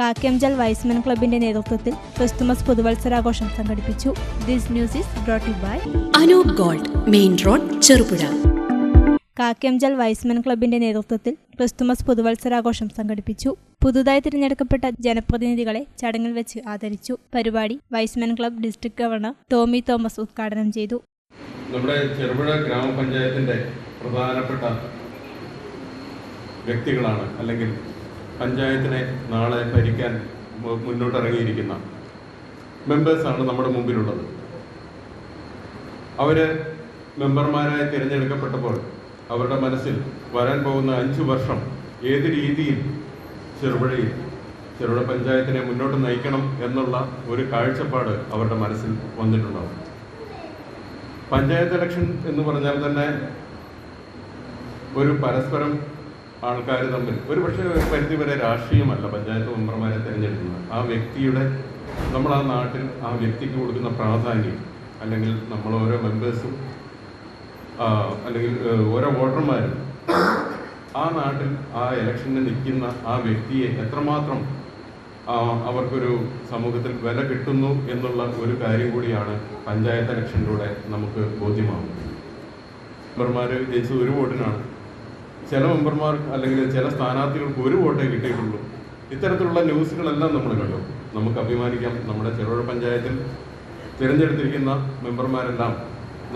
കാക്കംജൽ Y's Men ക്ലബിന്റെ നേതൃത്വത്തിൽ Christmas പുതുവത്സരാഘോഷം സംഘടിപ്പിച്ചു. This news is brought you by Anoop gold main road Cherupuzha. കാക്കംജൽ Y's Men ക്ലബിന്റെ നേതൃത്വത്തിൽ ക്രിസ്തുമസ് പുതുവത്സരാഘോഷം സംഘടിപ്പിച്ചു. പുതുതായി തിരഞ്ഞെടുക്കപ്പെട്ട ജനപ്രതിനിധികളെ ചടങ്ങിൽ വെച്ച് ആദരിച്ചു. പരിപാടി Y's Men club district governor Tomy Thomas ഉദ്ഘാടനം ചെയ്തു. നമ്മുടെ ചെറുപുഴ ഗ്രാമപഞ്ചായത്തിന്റെ പ്രധാനപ്പെട്ട വ്യക്തികളാണ് അല്ലെങ്കിൽ പഞ്ചായത്തിനെ നാളെ ഭരിക്കാൻ മുന്നോട്ടിറങ്ങിയിരിക്കുന്ന മെമ്പേഴ്സാണ് നമ്മുടെ മുമ്പിലുള്ളത്. അവർ മെമ്പർമാരായി തിരഞ്ഞെടുക്കപ്പെട്ടപ്പോൾ അവരുടെ മനസ്സിൽ വരാൻ പോകുന്ന അഞ്ച് വർഷം ഏത് രീതിയിൽ ചെറുപുഴയിൽ ചെറുപുഴ പഞ്ചായത്തിനെ മുന്നോട്ട് നയിക്കണം എന്നുള്ള ഒരു കാഴ്ചപ്പാട് അവരുടെ മനസ്സിൽ വന്നിട്ടുണ്ടാവും. പഞ്ചായത്ത് ഇലക്ഷൻ എന്ന് പറഞ്ഞാൽ തന്നെ ഒരു പരസ്പരം ആൾക്കാർ തമ്മിൽ. ഒരു പക്ഷേ ഒരു പരിധിവരെ രാഷ്ട്രീയമല്ല പഞ്ചായത്ത് മെമ്പർമാരെ തിരഞ്ഞെടുക്കുന്നത്. ആ വ്യക്തിയുടെ നമ്മൾ ആ നാട്ടിൽ ആ വ്യക്തിക്ക് കൊടുക്കുന്ന പ്രാധാന്യം അല്ലെങ്കിൽ നമ്മൾ ഓരോ മെമ്പേഴ്സും അല്ലെങ്കിൽ ഓരോ വോട്ടർമാരും ആ നാട്ടിൽ ആ ഇലക്ഷനിൽ നിൽക്കുന്ന ആ വ്യക്തിയെ എത്രമാത്രം അവർക്കൊരു സമൂഹത്തിൽ വില കിട്ടുന്നു എന്നുള്ള ഒരു കാര്യം കൂടിയാണ് പഞ്ചായത്ത് ഇലക്ഷനിലൂടെ നമുക്ക് ബോധ്യമാകുന്നത് മെമ്പർമാർ ജയിച്ചത് ഒരു വോട്ടിനാണ്. ചില മെമ്പർമാർ അല്ലെങ്കിൽ ചില സ്ഥാനാർത്ഥികൾക്ക് ഒരു വോട്ടേ കിട്ടിയിട്ടുള്ളൂ. ഇത്തരത്തിലുള്ള ന്യൂസുകളെല്ലാം നമ്മൾ കണ്ടു. നമുക്ക് അഭിമാനിക്കാം. നമ്മുടെ ചെറുപുഴ പഞ്ചായത്തിൽ തിരഞ്ഞെടുത്തിരിക്കുന്ന മെമ്പർമാരെല്ലാം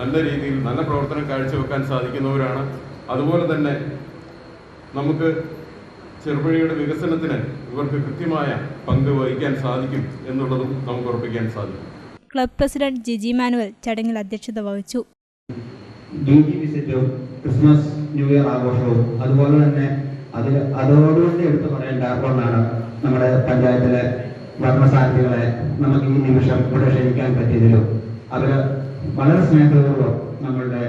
നല്ല രീതിയിൽ നല്ല പ്രവർത്തനം കാഴ്ചവെക്കാൻ സാധിക്കുന്നവരാണ്. അതുപോലെ തന്നെ നമുക്ക് ചെറുപുഴയുടെ വികസനത്തിന് ഇവർക്ക് കൃത്യമായ പങ്ക് വഹിക്കാൻ സാധിക്കും എന്നുള്ളതും നമുക്ക് ഉറപ്പിക്കാൻ സാധിക്കും. ക്ലബ് പ്രസിഡന്റ് ജിജി മാനുവൽ ചടങ്ങിൽ അധ്യക്ഷത വഹിച്ചു. ഡ്യൂട്ടി വിസിറ്റും ക്രിസ്മസ് ന്യൂ ഇയർ ആഘോഷവും. അതുപോലെ തന്നെ അതിൽ അതോടുകൂടി എടുത്തു പറയേണ്ട ഒന്നാണ് നമ്മുടെ പഞ്ചായത്തിലെ ഭരണസാരഥികളെ നമുക്ക് ഈ നിമിഷം ഇവിടെ ക്ഷണിക്കാൻ പറ്റിയതിലും. അവർ വളരെ സ്നേഹപൂർവം നമ്മളുടെ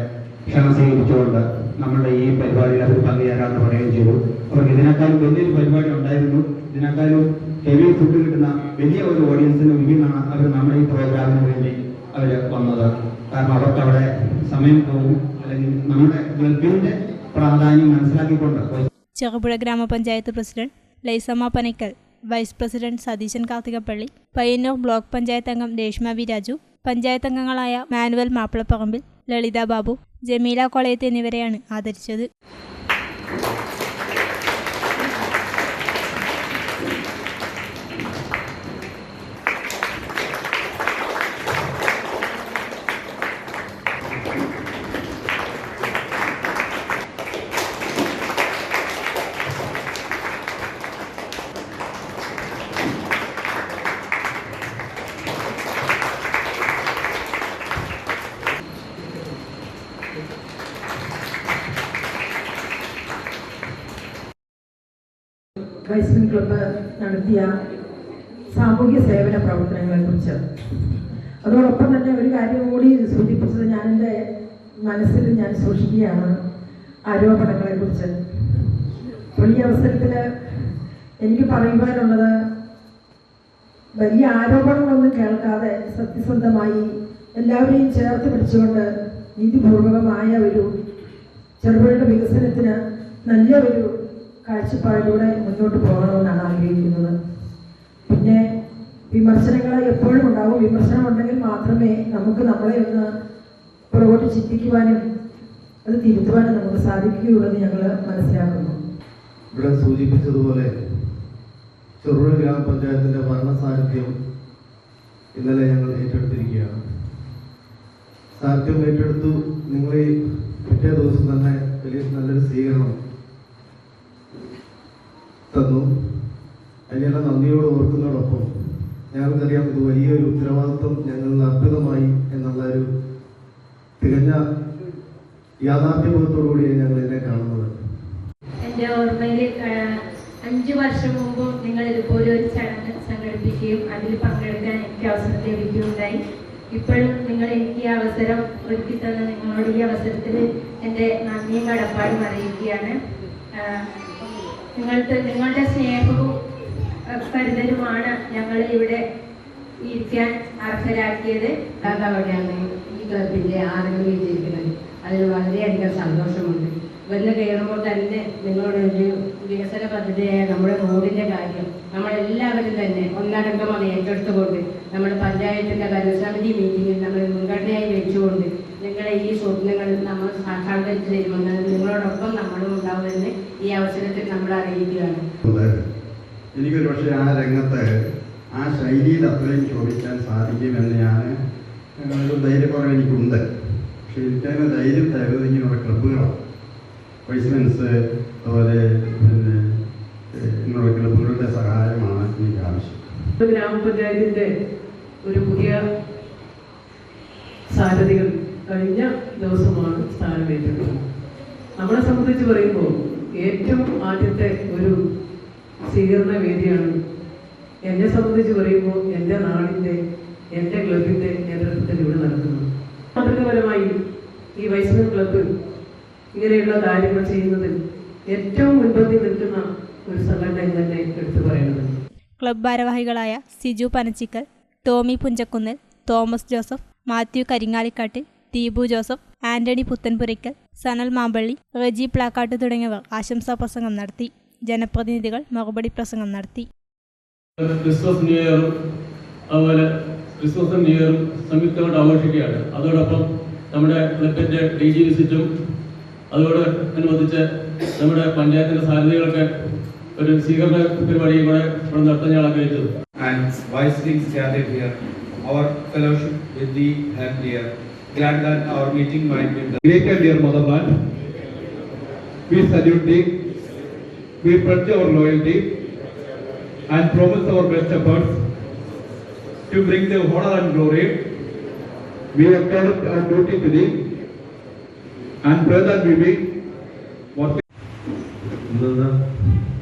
ക്ഷണം സ്വീകരിച്ചുകൊണ്ട് നമ്മളുടെ ഈ പരിപാടിയിൽ അവർ പങ്കുചേരാമെന്ന് പറയുകയും ചെയ്തു. അവർക്ക് ഇതിനേക്കാളും വലിയൊരു പരിപാടി ഉണ്ടായിരുന്നു. ഇതിനേക്കാളും ഹെവി ഫുഡ് കിട്ടുന്ന വലിയ ഒരു ഓഡിയൻസിന് മുമ്പിലാണ് അവർ നമ്മുടെ ഈ പ്രോഗ്രാമിന് വേണ്ടി അവർ വന്നത്. കാരണം അവർക്ക് അവിടെ സമയം പോകും. അല്ലെങ്കിൽ നമ്മുടെ ക്ലബിന്റെ പ്രാധാന്യം മനസ്സിലാക്കിക്കൊണ്ട് Cherupuzha gramapanchayat president Lisamma Panackal vice president Satheesan Karthikappally Payyanur block panchayat അംഗം രേഷ്മ വി രാജു പഞ്ചായത്ത് അംഗങ്ങളായ മാനുവൽ മാപ്പിളപ്പറമ്പിൽ ലളിത ബാബു ജമീല കോളയത്ത് എന്നിവരെയാണ് ആദരിച്ചത്. വൈസ്മിൻ ക്ലബ്ബ് നടത്തിയ സാമൂഹ്യ സേവന പ്രവർത്തനങ്ങളെക്കുറിച്ച്. അതോടൊപ്പം തന്നെ ഒരു കാര്യം കൂടി സൂചിപ്പിച്ചത് ഞാൻ എന്റെ മനസ്സിൽ ഞാൻ സൂക്ഷിക്കുകയാണ് ആരോപണങ്ങളെക്കുറിച്ച്. അപ്പോൾ ഈ അവസരത്തിൽ എനിക്ക് പറയുവാനുള്ളത് വലിയ ആരോപണങ്ങളൊന്നും കേൾക്കാതെ സത്യസന്ധമായി എല്ലാവരെയും ചേർത്ത് പിടിച്ചുകൊണ്ട് നീതിപൂർവകമായ ഒരു ചെറുപുഴയുടെ വികസനത്തിന് നല്ല ഒരു കാഴ്ചപ്പാടിലൂടെ മുന്നോട്ട് പോകണമെന്നാണ് ആഗ്രഹിക്കുന്നത്. പിന്നെ വിമർശനങ്ങൾ എപ്പോഴും ഉണ്ടാവും. വിമർശനം ഉണ്ടെങ്കിൽ മാത്രമേ നമുക്ക് നമ്മളെ ഒന്ന് പുറകോട്ട് ചിന്തിക്കുവാനും അത് തിരുത്തുവാനും നമുക്ക് സാധിക്കുകയുള്ളൂ എന്ന് ഞങ്ങൾ മനസ്സിലാക്കുന്നു. ഇവിടെ സൂചിപ്പിച്ചതുപോലെ ചെറുപുഴ ഗ്രാമപഞ്ചായത്തിന്റെ സാന്നിധ്യം ഇന്നലെ ഞങ്ങൾ ഏറ്റെടുത്തിരിക്കുകയാണ്. സാരഥ്യം ഏറ്റെടുത്തു. നിങ്ങളെ പിറ്റേ ദിവസം തന്നെ വലിയ നല്ലൊരു സ്വീകരണം തന്നു. അതിനെല്ലാം നന്ദിയോട് ഓർക്കുന്നതോടൊപ്പം ഞങ്ങൾക്കറിയാം ഇത് വലിയൊരു ഉത്തരവാദിത്വം ഞങ്ങളിൽ അർപ്പിതമായി എന്നുള്ള ഒരു തികഞ്ഞ യാഥാർത്ഥ്യബോധത്തോടുകൂടിയാണ് ഞങ്ങൾ ഇതിനെ കാണുന്നത്. എന്റെ ഓർമ്മയിൽ അഞ്ചു വർഷം മുമ്പ് നിങ്ങൾ ഇതുപോലെ ഒരു ചടങ്ങ് സംഘടിപ്പിക്കുകയും അതിൽ പങ്കെടുക്കാൻ എനിക്ക് അവസരം ലഭിക്കുകയുണ്ടായി. ഇപ്പോഴും നിങ്ങൾ എനിക്ക് ഈ അവസരം ഒരുക്കി തന്ന നിങ്ങളോട് ഈ അവസരത്തിൽ എന്റെ നന്ദിയും കടപ്പാടും അറിയിക്കുകയാണ്. നിങ്ങൾക്ക് നിങ്ങളുടെ സ്നേഹവും കരുതലുമാണ് ഞങ്ങളെ ഇവിടെ ഇരിക്കാൻ അർഹരാക്കിയത്. കഥാവിടെയാണ് ഈ ക്ലബിന്റെ ആളുകൾ വിജയിക്കുന്നത് അതിൽ വളരെയധികം സന്തോഷമുണ്ട്. വന്ന് കയറുമ്പോൾ തന്നെ നിങ്ങളുടെ ഒരു വികസന പദ്ധതിയായ നമ്മുടെ റോഡിന്റെ കാര്യം നമ്മളെല്ലാവരും തന്നെ ഒന്നടങ്കം അത് ഏറ്റെടുത്തുകൊണ്ട് നമ്മുടെ പഞ്ചായത്തിന്റെ ഭരണസമിതി മീറ്റിങ്ങിൽ നമ്മൾ മുൻഗണനയായി വെച്ചുകൊണ്ട് നിങ്ങളെ ഈ സ്വപ്നങ്ങൾ നമ്മൾ സാക്ഷാത്കരിച്ച് തരുമെന്ന് നിങ്ങളോടൊപ്പം നമ്മളും ഉണ്ടാവുമെന്ന് ഈ അവസരത്തിൽ നമ്മൾ അറിയിക്കുകയാണ്. എനിക്കൊരു പക്ഷേ ആ രംഗത്ത് ആ ശൈലിയിൽ അത്രയും ചോദിക്കാൻ സാധിക്കുമെന്ന് ഞാൻ ഒരു ധൈര്യക്കുറവ് എനിക്കുണ്ട്. പക്ഷേ എനിക്കതിന് ധൈര്യം തരുന്നത് ഇങ്ങനെയുള്ള ക്ലബ്ബുകളാണ്. വൈസ്മെൻസ് അതുപോലെ പിന്നെ ഇങ്ങനെയുള്ള ക്ലബ്ബുകളുടെ സഹായമാണ് എനിക്ക് ആവശ്യം. ഗ്രാമപഞ്ചായത്തിന്റെ ഒരു പുതിയ സാരഥികൾ കഴിഞ്ഞ ദിവസമാണ് സ്ഥാനമേറ്റെടുത്തത് നമ്മളെ സംബന്ധിച്ച് പറയുമ്പോൾ ഏറ്റവും ആദ്യത്തെ ഒരു സ്വീകരണ വേദിയാണ് എന്നെ സംബന്ധിച്ച് പറയുമ്പോൾ എന്റെ നാടിന്റെ എന്റെ ക്ലബിന്റെ നേതൃത്വത്തിൽ ഇവിടെ നടക്കുന്നത്. മാതൃകപരമായി ഈ വൈസ്മിൻ ക്ലബ് ഇങ്ങനെയുള്ള കാര്യങ്ങൾ ചെയ്യുന്നതിൽ ഏറ്റവും മുൻപന്തിൽ നിൽക്കുന്ന ഒരു സംഘടന തന്നെ എടുത്തു പറയുന്നത് ക്ലബ് ഭാരവാഹികളായ Siju Panachikkal Tomy Punchakunnil Thomas Joseph Mathew Karingalikattil Deepu Joseph Antony Puthenpurackal Sanal Mampally Reji Plakkat തുടങ്ങിയവർ ആശംസാ പ്രസംഗം നടത്തി. ജനപ്രതിനിധികൾ മറുപടി പ്രസംഗം നടത്തി. ക്രിസ്മസ് ന്യൂ ഇയറും അതുപോലെ ക്രിസ്മസ് ന്യൂ ഇയറും സംയുക്തമായിട്ട് ആഘോഷിക്കുകയാണ്. അതോടൊപ്പം നമ്മുടെ ക്ലബിന്റെ ഡി ജി വിസിറ്റും അതോട് അനുബന്ധിച്ച് നമ്മുടെ പഞ്ചായത്തിന്റെ സാധ്യതകളൊക്കെ ഒരു സ്വീകരണ പരിപാടിയും കൂടെ ഇവിടെ നടത്താൻ ഞാൻ ആഗ്രഹിച്ചത് and wise here our fellowship with the hand. Glad that our meeting might be the Great and dear motherland, we salute thee, we pledge our loyalty and promise our best efforts to bring the honor and glory. We have carried our duty to thee and pray that we be what ഇന്ന്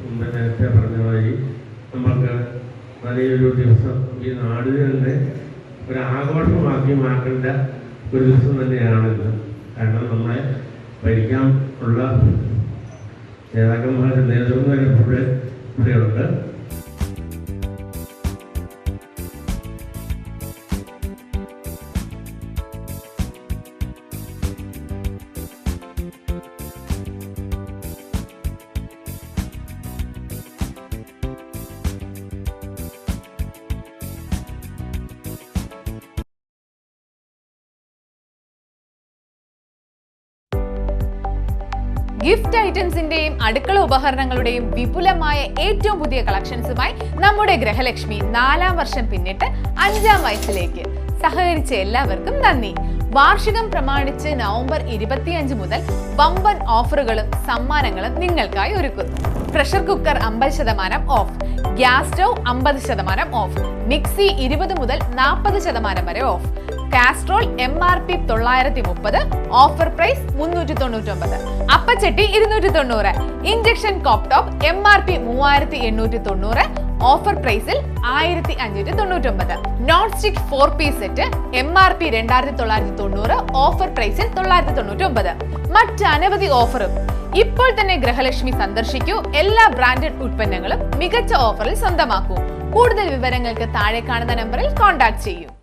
മുമ്പ് നേരത്തെ പറഞ്ഞ മാതിരി നമുക്ക് വലിയൊരു ദിവസം ഈ നാടിന് തന്നെ ഒരു ആഘോഷമാക്കി മാറ്റേണ്ട ഒരു ദിവസം തന്നെയാണിത് കാരണം നമ്മളെ ഭരിക്കാൻ ഉള്ള നേതാക്കന്മാരുടെ നേതൃത്വം ഗിഫ്റ്റ് ഐറ്റംസിന്റെയും അടുക്കള ഉപകരണങ്ങളുടെയും വിപുലമായ ഏറ്റവും പുതിയ കളക്ഷൻസുമായി നമ്മുടെ ഗ്രഹലക്ഷ്മി നാലാം വർഷം പിന്നിട്ട് അഞ്ചാം വയസ്സിലേക്ക്. സഹകരിച്ച എല്ലാവർക്കും നന്ദി. വാർഷികം പ്രമാണിച്ച് നവംബർ ഇരുപത്തിയഞ്ച് മുതൽ ബമ്പൻ ഓഫറുകളും സമ്മാനങ്ങളും നിങ്ങൾക്കായി ഒരുക്കുന്നു. പ്രഷർ കുക്കർ അമ്പത് ശതമാനം ഓഫ് ഗ്യാസ് സ്റ്റൗ അമ്പത് ശതമാനം ഓഫ് മിക്സി ഇരുപത് മുതൽ നാൽപ്പത് ശതമാനം വരെ off Castrol M R P തൊള്ളായിരത്തി മുപ്പത് ഓഫർ പ്രൈസ് മുന്നൂറ്റി തൊണ്ണൂറ്റൊമ്പത് അപ്പച്ചട്ടി ഇരുന്നൂറ്റി തൊണ്ണൂറ് ഇഞ്ചക്ഷൻ കോപ്ടോപ്പ് എം ആർ പി മൂവായിരത്തി എണ്ണൂറ്റി തൊണ്ണൂറ് ഓഫർ പ്രൈസിൽ ആയിരത്തി അഞ്ഞൂറ്റി തൊണ്ണൂറ്റൊമ്പത് non stick four piece set M R P രണ്ടായിരത്തി തൊള്ളായിരത്തി തൊണ്ണൂറ് ഓഫർ പ്രൈസിൽ തൊള്ളായിരത്തി തൊണ്ണൂറ്റി ഒമ്പത് മറ്റനവധി ഓഫറും ഇപ്പോൾ തന്നെ ഗൃഹലക്ഷ്മി സന്ദർശിക്കൂ. എല്ലാ ബ്രാൻഡഡ് ഉൽപ്പന്നങ്ങളും മികച്ച ഓഫറിൽ സ്വന്തമാക്കൂ. കൂടുതൽ വിവരങ്ങൾക്ക് താഴെ കാണുന്ന നമ്പറിൽ കോൺടാക്ട് ചെയ്യൂ.